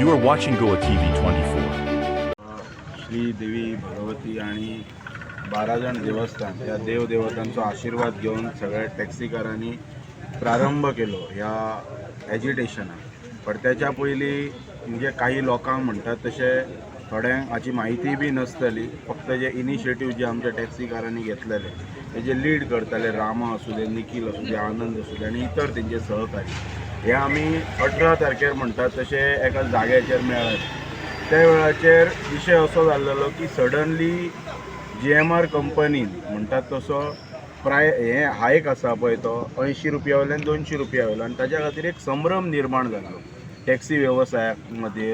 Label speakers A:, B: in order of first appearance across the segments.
A: You are watching Goa T V twenty four
B: Shri Devi Bhagwati आणि बारा जण देवस्थान या देवदेवतांचा आशीर्वाद घेऊन सगळ्या टॅक्सीकारांनी प्रारंभ केलो ह्या एजिटेशनाक पण त्याच्या पयलीं म्हणजे काही लोकांक म्हणटात तशें थोड्यांक हाची म्हायती बी नसतली. फक्त जे इनिशिएटीव जे आमच्या टॅक्सीकारांनी घेतलेले तेजे लीड करताले रामा असू दे निखील असू दे आनंद असू दे आणि इतर तेंचे सहकारी. हे आमी अठरा तारखेर म्हणटात तशें एका जाग्याचेर मेळत त्या वेळाचेर विशय असो जाल्लो की सडनली जी एम आर कंपनीन म्हणटात तसो प्राय हे हायक आसा पळय तो अंयशीं रुपया वयल्यान दोनशीं रुपया वयलो आनी ताच्या खातीर एक संभ्रम निर्माण जालो टॅक्सी वेवसायाक मदीं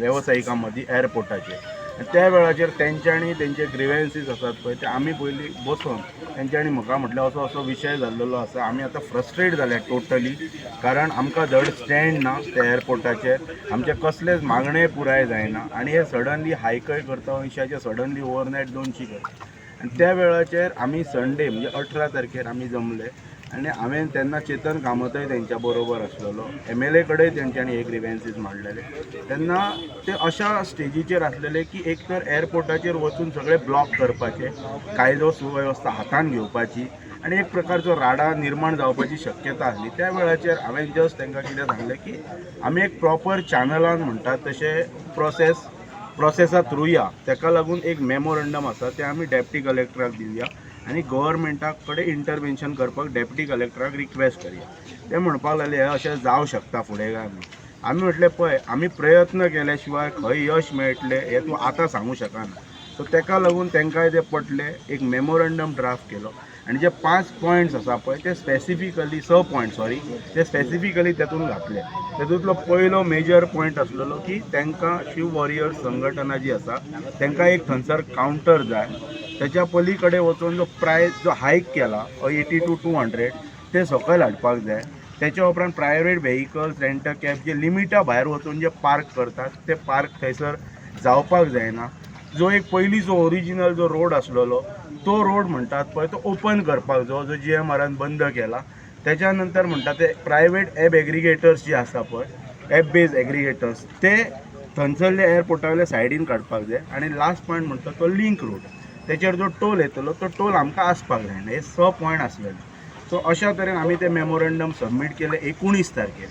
B: वेवसायिकां मदीं एअरपोर्टाचेर. त्या वेळाचेर तेंच्यांनी तेंचे ग्रिवेन्सीस आसात पळय ते आमी पयलीं बसून तेंच्यांनी म्हाका म्हटल्यार असो असो विशय जाल्लो आसा आमी आतां फ्रस्ट्रेट जाले टोटली कारण आमकां धड स्टँड ना त्या एअरपोर्टाचेर आमचे कसलेच मागणे पुराय जायना. आनी हे सडनली हायकय करता अंयशाचे सडनली ओवरनायट दोनशी करता. आनी त्या वेळाचेर आमी संडे म्हणजे अठरा तारखेर आमी जमले. आनी हांवें तेन्ना चेतन कामतय तेंच्या बरोबर आसलेलो एम एल ए कडेन तेंच्यांनी एक ग्रिवेन्सीस मांडलेले. तेन्ना ते अशा स्टेजीचेर आसलेले की एक तर एअरपोर्टाचेर वचून सगळे ब्लॉक करपाचे कायदो सुवेवस्था हातान घेवपाची आनी एक प्रकारचो राडा निर्माण जावपाची शक्यता आसली त्या वेळाचेर हांवें जस्ट तांकां कितें सांगलें की आमी एक प्रॉपर चॅनलान म्हणटात तशें प्रोसेस प्रोसेसा थ्रू या. ताका लागून एक मेमोरंडम आसा तें आमी डेप्टी कलेक्टराक दिवया आनी गव्हर्मेंटा कडेन इंटरवेन्शन करपाक डेप्युटी कलेक्टराक रिक्वेस्ट करया. ते म्हणपाक लागले अशें जावं शकता फुडें काय म्हणून. आमी म्हटलें पळय आमी प्रयत्न केल्या शिवाय खंय यश मेळटलें हें तूं आतां सांगूंक शकना. सो तेका लागून तेंकांय ते पटले एक मेमोरंडम ड्राफ्ट केलो. आनी जे पांच पॉयंट्स आसा पळय ते स्पेसिफिकली स पॉयंट सॉरी ते स्पेसिफिकली तेतून घातले. तेतूंतलो पयलो मेजर पॉयंट आसलेलो की तांकां शिव वॉरियर्स संघटना जी आसा तांकां एक थंयसर कावंटर जाय. त्याच्या पलीकडे वचून जो प्रायस जो हायक केला एटी टू टू हंड्रेड ते सकयल हाडपाक जाय. त्याच्या उपरांत प्रायवेट व्हेकल्स रेंट कॅब जे लिमिटा भायर वचून जे पार्क करतात ते पार्क थंयसर जावपाक जायना. जो एक पयलींचो ओरिजिनल जो रोड आसलेलो तो रोड म्हणटात पळय तो ओपन करपाक जो जो जी एम आरान बंद केला त्याच्या नंतर म्हणटा ते प्रायवेट ॲप एग्रिगेटर्स जे आसा पळय ॲप बेज एग्रिगेटर्स ते थंयसरले एअरपोर्टा वयल्या सायडीन काडपाक जाय. आनी लास्ट पॉयंट म्हणटा तो लिंक रोड तेचेर जो टोल येतलो तो टोल आमकां आसपाक जायना हे स पॉयंट आसलेले. सो अशा तरेन आमी ते मेमोरंडम सबमीट केले एकुणीस तारखेर.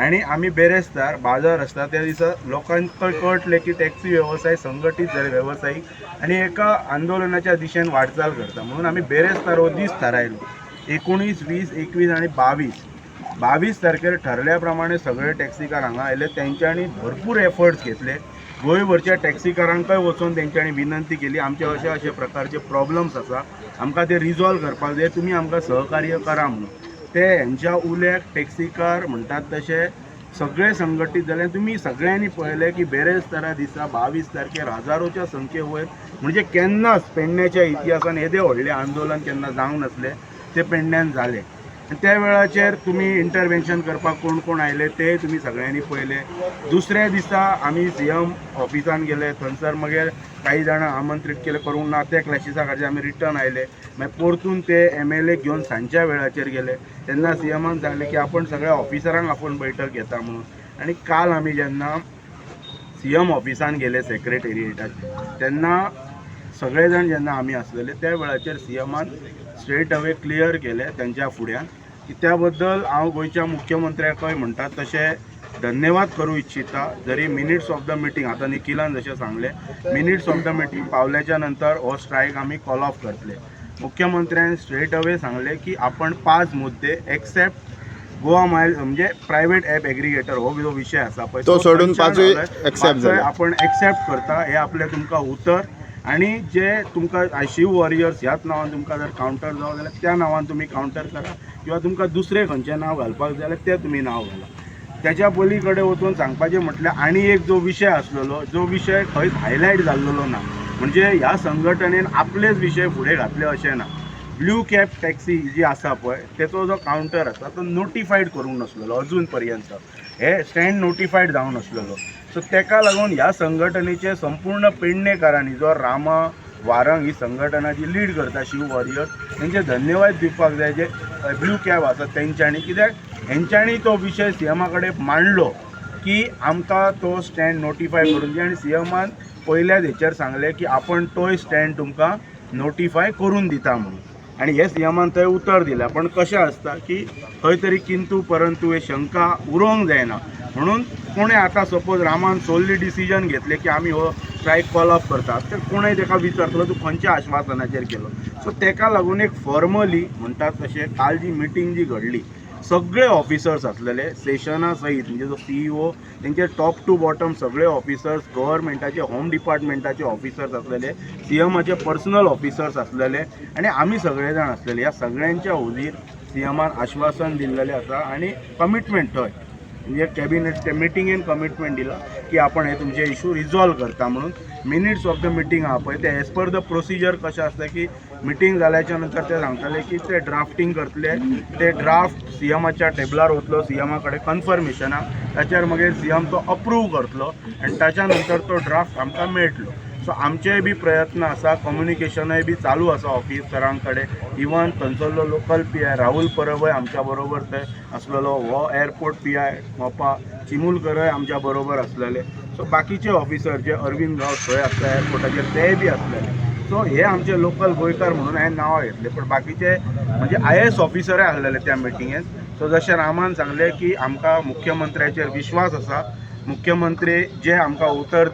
B: आनी आमी बेरेस्तार बाजार आसता त्या दिसा लोकांक कळटलें की टॅक्सी वेवसाय संघटीत जाले वेवसायीक आनी एका आंदोलनाच्या दिशेन वाटचाल करता म्हणून आमी बेरेस्तार हो दीस थारायलो. एकुणीस वीस एकवीस आनी बावीस. बावीस तारखेर ठरल्या प्रमाणे सगळे टॅक्सीकार हांगा आयले तेंच्यांनी भरपूर एफर्ट्स घेतले. गोंयभरच्या टॅक्सीकारांकय वचून तेंच्यांनी विनंती केली. आमचे अशे अशे प्रकारचे प्रॉब्लम्स आसा आमकां ते रिजॉल्व करपाक जाय. तुमी आमकां सहकार्य करा म्हणून. ते हेंच्या उल्याक टॅक्सीकार म्हणटात तशें सगळे संघटीत जाले तुमी सगळ्यांनी पळयलें की बेरेस्तारा दिसा बावीस तारखेर हजारोच्या संख्ये वयर म्हणजे केन्नाच पेडण्याच्या इतिहासान येदें व्हडलें आंदोलन केन्ना जावंक नासलें तें पेडण्यान जालें त्या वेळाचेर तुमी इंटरवेन्शन करपाक कोण कोण आयले ते तुमी सगळ्यांनी पळयले दुसऱ्या दिसा आमी सी एम ऑफिसान गेले थंयसर मागीर काही जाणां आमंत्रीत केले करूंक ना त्या क्लासिसा खातीर आमी रिटर्न आयले. मागीर परतून ते एम एल ए घेवन सांजच्या वेळाचेर गेले. तेन्ना सी एमान सांगलें की आपण सगळ्या ऑफिसरांक आपूण बैठक घेता म्हणून. आनी काल आमी जेन्ना सी एम ऑफिसान गेले सेक्रेटेरिएटाचेर तेन्ना सगळे जाण जेन्ना आमी आसलेले त्या वेळाचेर सी एमान स्ट्रेट अवे क्लियर केले त्यांच्या फुड्यान. की त्या बद्दल हांव गोंयच्या मुख्यमंत्र्याकय म्हणटात तशें धन्यवाद करूं इच्छिता जरी मिनिट्स ऑफ द मिटींग आतां निखिलान जशें सांगलें मिनिट्स ऑफ द मिटींग पावल्याच्या नंतर हो स्ट्रायक आमी कॉल ऑफ करतले मुख्यमंत्र्यान स्ट्रेट अवे सांगले की आपण पाच मुद्दे एक्सेप्ट गोवा मायल म्हणजे प्रायव्हेट ॲप एग्रिगेटर हो जो विशय आसा पळय
C: तो सोडून
B: पंचायत
C: पाचूय
B: झालाय.
C: accept
B: पाचूय
C: झाले.
B: आपण एक्सेप्ट करता हे आपले तुमकां उतर आणि जे तुमकां शिव वॉरियर्स ह्याच नांवान तुमकां जर कावंटर जावं जाल्यार त्या नांवान तुमी कावंटर करा. किंवा तुमकां दुसरें खंयचें नांव घालपाक जाय जाल्यार तें तुमी नांव घाला. त्याच्या पलीकडे वचून सांगपाचें म्हटल्यार आनी एक जो विशय आसलेलो जो विशय खंयच हायलायट जाल्लेलो ना म्हणजे ह्या संघटनेन आपलेच विशय फुडें घातले अशें ना. ब्ल्यू कॅब टॅक्सी जी आसा पळय तेचो जो कावंटर आसा तो नोटिफायड करूंक नासलेलो अजून पर्यंत हे स्टँड नोटिफायड जावन नासलेलो सो तेका लागून ह्या संघटनेचे संपूर्ण पेडणेकारांनी जो रामा वारंग ही संघटना जी लीड करता शिव वॉरियर तेंचे धन्यवाद दिवपाक जाय जे ब्ल्यू कॅब आसा तेंच्यांनी कित्याक हेंच्यांनी तो विशय सी एमा कडेन मांडलो की आमकां तो स्टँड नोटिफाय करून दी आनी सी एमान पयल्याच हेचेर सांगलें की आपण तोय स्टँड तुमकां नोटिफाय करून दिता म्हणून. आनी हे नियमान थंय उतर दिलां. पण कशें आसता की खंय तरी किंतू परंतु हे शंका उरोवंक जायना. म्हणून कोणें आतां सपोज रामान सोल्ली डिसिजन घेतलें की आमी हो स्ट्रायक कॉल ऑफ करतात तर कोणेंय ताका विचारतलो तूं खंयच्या आश्वासनाचेर केलो? सो तेका लागून एक फॉर्मली म्हणटात तशें काल जी मिटींग जी घडली सगळे ऑफिसर्स असलेले सेशना सहित म्हणजे जो सीईओ तेंचे टॉप टू बॉटम सगळे ऑफिसर्स गव्हर्मेंटाचे होम डिपार्टमेंटाचे ऑफिसर्स असलेले सी एमाचे पर्सनल ऑफिसर्स असलेले आणि आम्ही सगळे जाण असलेले ह्या सगळ्यांच्या हुजीर सी एमान आश्वासन दिल्लेलें आसा आणि कमिटमेंट थंय म्हणजे कॅबिनेट ते मिटिंगेन कमिटमेंट दिला की आपण हे तुमचे इशू रिझॉल्व करता म्हणून. मिनिट्स ऑफ द मिटींग हा पळय ते एज पर द प्रोसिजर कशें आसता की मिटींग जाल्याच्या नंतर ते सांगताले की ते ड्राफ्टींग करतले ते ड्राफ्ट सी एमाच्या टेबलार वतलो सी एमा कडेन कन्फर्मेशना ताचेर मागीर सी एम तो अप्रूव करतलो आनी ताच्या नंतर तो ड्राफ्ट आमकां मेळटलो. सो आमचेय बी प्रयत्न आसा कम्युनिकेशनय बी चालू आसा ऑफिसरां कडेन इवन थंयसरलो लोकल पी आय राहुल परबय आमच्या बरोबर थंय आसलेलो हो एअरपोर्ट पी आय मोपा चिमुलकरय आमच्या बरोबर असलेले. सो बाकीचे ऑफिसर जे अरविंद गांव थंय आसता एअरपोर्टाचेर तेय बी असलेले. सो हे आमचे लोकल गोंयकार म्हणून हांवें नांवां घेतले. पण बाकीचे म्हणजे आय एस ऑफिसरय आसलेले त्या मिटिंगेंत सो जशें रामान सांगलें की आमकां मुख्यमंत्र्याचेर विश्वास आसा मुख्यमंत्री जे आमकां उतर